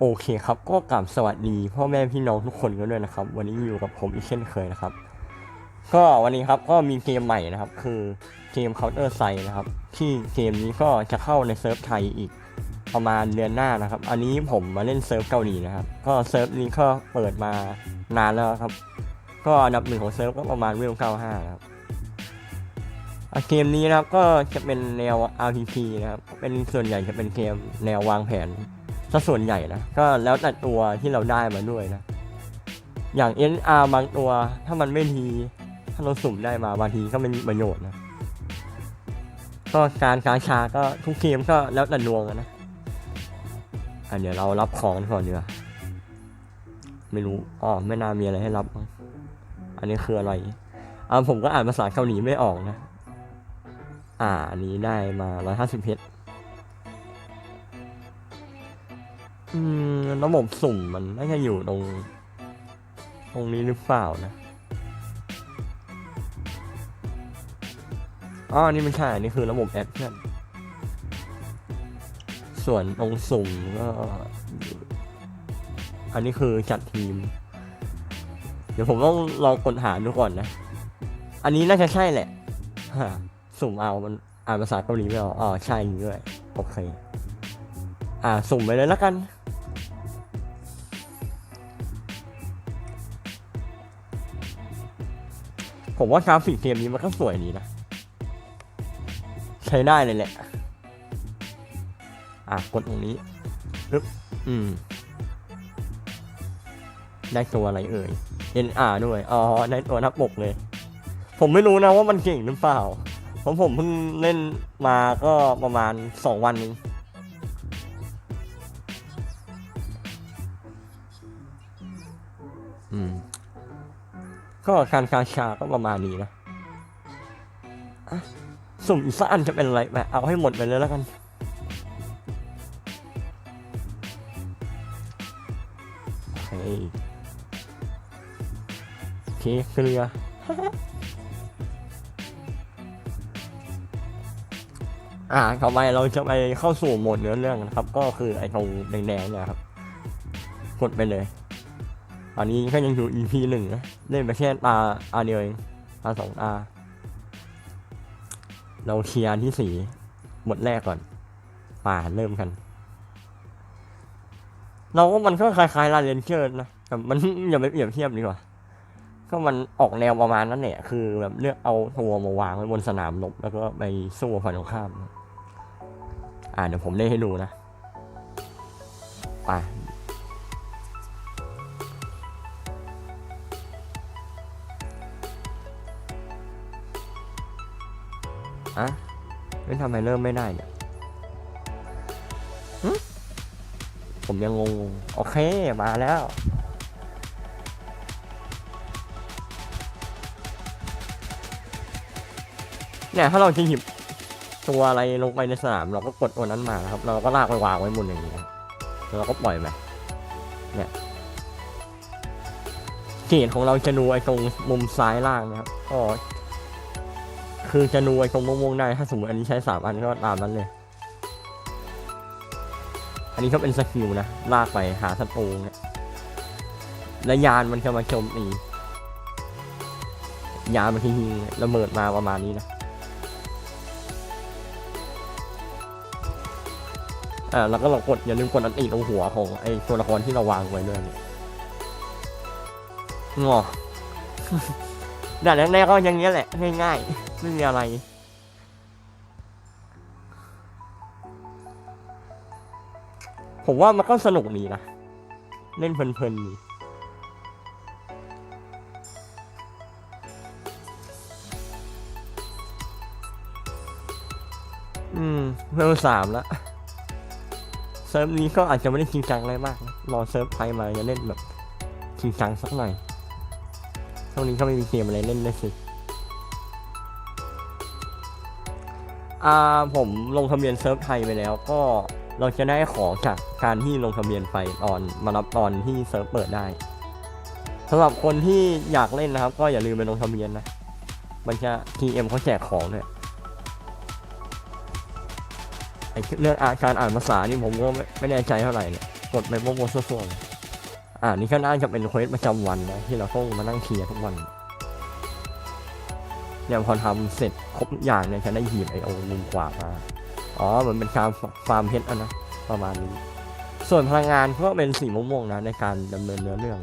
โอเคครับก็กราบสวัสดีพ่อแม่พี่น้องทุกคนกันด้วยนะครับ วันนี้อยู่กับผมอีกเช่นเคยนะครับ ก็วันนี้ครับก็มีเกมใหม่นะครับ คือเกม Counter Strike นะครับ ที่เกมนี้ก็จะเข้าในเซิร์ฟไทยอีกประมาณเดือนหน้านะครับ อันนี้ผมมาเล่นเซิร์ฟเกาหลีนะครับ ก็เซิร์ฟนี้ก็เปิดมานานแล้วครับ ก็อันดับหนึ่งของเซิร์ฟก็ประมาณเวล95นะครับเกมนี้นะครับก็จะเป็นแนว RPG นะครับเป็นส่วนใหญ่จะเป็นเกมแนววางแผน ซะส่วนใหญ่นะก็แล้วแต่ตัวที่เราได้มาด้วยนะ อย่าง NR บางตัวถ้ามันไม่ทีถ้าเราสุ่มได้มาบางทีก็ไม่มีประโยชน์นะก็การกาชาก็ทุกเกมก็แล้วแต่ดวงนะอะเดี๋ยวเรารับของก่อนดีกว่าไม่รู้อ๋อไม่น่ามีอะไรให้รับมั้งอันนี้คืออะไรอ่าผมก็อ่านภาษาเกาหลีไม่ออกนะ อ่าอันนี้ได้มาร้อยห้าสิบเพชร อืมระบบสุ่มมันน่าจะอยู่ตรง ตรงนี้หรือเปล่านะอ๋อนี่ไม่ใช่นี่คือระบบแอปเพื่อนส่วนตรงสุ่มก็อันนี้คือจัดทีม เดี๋ยวผมต้องลองค้นหาดูก่อนนะ อันนี้น่าจะใช่แหละฮะสุ่มเอามันอ่านภาษาเกาหลีไม่ออกอ๋อใช่ด้วยโอเค อ่า สุ่มไปเลยแล้วกัน ผมว่ากราฟิกเกมนี้มันก็สวยดีนะ ใช้ได้เลยแหละ อะ กดตรงนี้ปึ๊บอืม ได้ตัวอะไรเอ่ย NR ด้วย อ๋อ ได้ตัวนับปกเลย ผมไม่รู้นะว่ามันเก่งหรือเปล่าเพราะผมเพิ่งเล่นมาก็ประมาณสองวันเองอืม ก็การกาชาก็ประมาณนี้นะอะสุ่มอีกสักอันจะเป็นอะไรแบบเอาให้หมดไปเลยแล้วกัน โอเคโอเคเกลืออ่าต่อไปเราจะไปเข้าสู่โหมดเนื้อเรื่องนะครับ ก็คือไอ้ตรงแดงๆเนี่ยครับ กดไปเลย ตอนนี้ก็ยังอยู่ EP หนึ่งนะเล่นไปแค่ตาอาเดียวเองตาสองตาเราเคลียร์ที่สี่หมดแรกก่อน ป่าเริ่มกัน เราก็มันก็คล้ายๆลาเรนเจอร์นะแต่มันอย่าไปเปรียบเทียบดีกว่าก็มันออกแนวประมาณนั้นแหละคือแบบเลือกเอาทัวร์มาวางไว้บนสนามรบแล้วก็ไปสู้กับฝ่ายตรงข้าม อ่าเดี๋ยวผมเล่นให้ดูนะไป อะไม่ทำไมเริ่มไม่ได้เนี่ยผมยังงง โอเค มาแล้วเนี่ยถ้าเราจะหยิบตัวอะไรลงไปในสนาม เราก็กดตัวนั้นมานะครับ เราก็ลากไปวางไว้บนอย่างนี้แล้วเราก็ปล่อยไปเนี่ยเกรของเราจะดูไอ้ตรงมุมซ้ายล่างนะครับก็ คือจะนูไอ้ตรงม่วงๆได้ ถ้าสมมติอันนี้ใช้สามอันก็ตามนั้นเลย อันนี้ก็เป็นสกิลนะ ลากไปหาศัตรูเนี่ยและยานมันจะมาโจมตียานมันทิ้งระเบิดมาประมาณนี้นะอ่าแล้วก็เรากดอย่าลืมกดอันตีตรงหัวของไอ้ตัวละครที่เราวางไว้ด้วยเนี่ยงอด่านแรกๆก็อย่างเงี้ยแหละ ง่ายๆ ไม่มีอะไร ผมว่ามันก็สนุกดีนะ เล่นเพลินๆดีอืมเพิ่มสามแล้วเซิร์ฟนี้ก็อาจจะไม่ได้จริงจังอะไรมากนะรอเซิร์ฟไทยมาจะเล่นแบบจริงจังสักหน่อยช่วงนี้ก็ไม่มีเกมอะไรเล่นเลยสิ อ่าผมลงทะเบียนเซิร์ฟไทยไปแล้วก็เราจะได้ของจากการที่ลงทะเบียนไปตอนมารับตอนที่เซิร์ฟเปิดได้สำหรับคนที่อยากเล่นนะครับ ก็อย่าลืมไปลงทะเบียนนะมันจะ TM เขาแจกของด้วยไอ้เรื่องอาการอ่านภาษานี่ผมก็ไม่แน่ใจเท่าไหร่เนี่ยกดไปโมโมโซ่ๆเลยอ่านี่ก็น่าจะเป็นเควสประจำวันนะที่เราต้องมานั่งเคลียร์ทุกวัน เนี่ยพอทำเสร็จครบอย่างเนี่ยจะได้หีบไอโอมุมกว่ามาอ๋อเหมือนเป็นการฟาร์มเพชรอะนะประมาณนี้ ส่วนพลังงานก็เป็นสีม่วงๆนะในการดำเนินเนื้อเรื่อง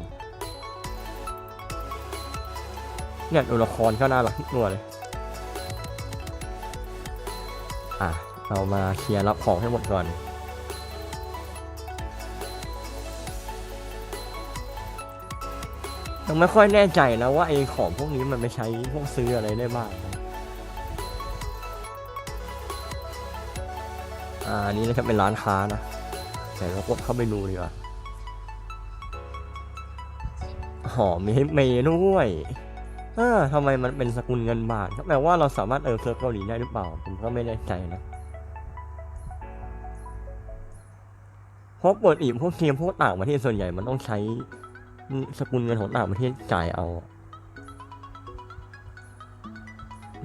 เนี่ยตัวละครก็น่ารักทุกตัวเลย อะเรามาเคลียร์รับของให้หมดก่อน ยังไม่ค่อยแน่ใจนะว่าไอ้ของพวกนี้มันไปใช้พวกซื้ออะไรได้บ้างอ่าอันนี้นะครับเป็นร้านค้านะแต่เรากดเข้าไปดูดีกว่าหอมมีให้เมย์ด้วยเออทำไมมันเป็นสกุลเงินบาทก็แปลว่าเราสามารถเออเซิร์ฟเกาหลีได้หรือเปล่า ผมก็ไม่แน่ใจนะ เพราะเปิดอีกพวกเกมพวกต่างประเทศส่วนใหญ่มันต้องใช้ สกุลเงินของต่างประเทศจ่ายเอา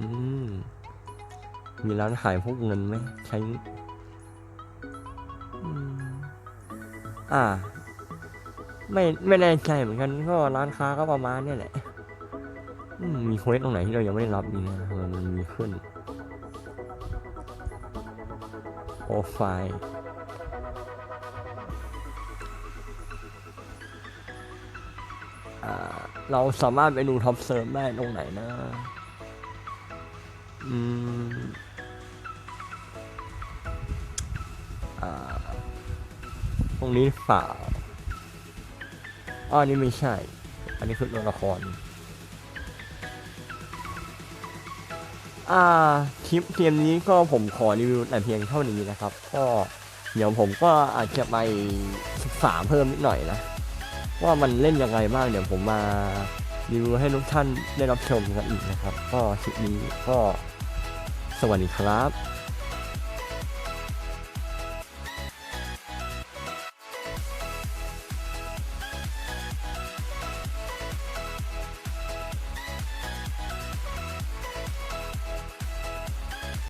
อืม มีร้านขายพวกเงินไหมใช้อืมอ่า ไม่ไม่แน่ใจเหมือนกัน ก็ร้านค้าก็ประมาณนี่แหละมีเควสตรงไหนที่เรายังไม่ได้รับอีกนะมันมีขึ้นโอไฟล์ เราสามารถไปดูท็อปเซิร์ฟได้ตรงไหนนะอืมอ่าตรงนี้เปล่าอ๋ออันนี้ไม่ใช่ อันนี้คือตัวละคร อ่า คลิปเกมนี้ก็ผมขอรีวิวแต่เพียงเท่านี้นะครับ ก็เดี๋ยวผมก็อาจจะไปศึกษาเพิ่มนิดหน่อยนะ ว่ามันเล่นยังไงบ้างเดี๋ยวผมมารีวิวให้ทุกท่านได้รับชมกันอีกนะครับ ก็คลิปนี้ก็สวัสดีครับ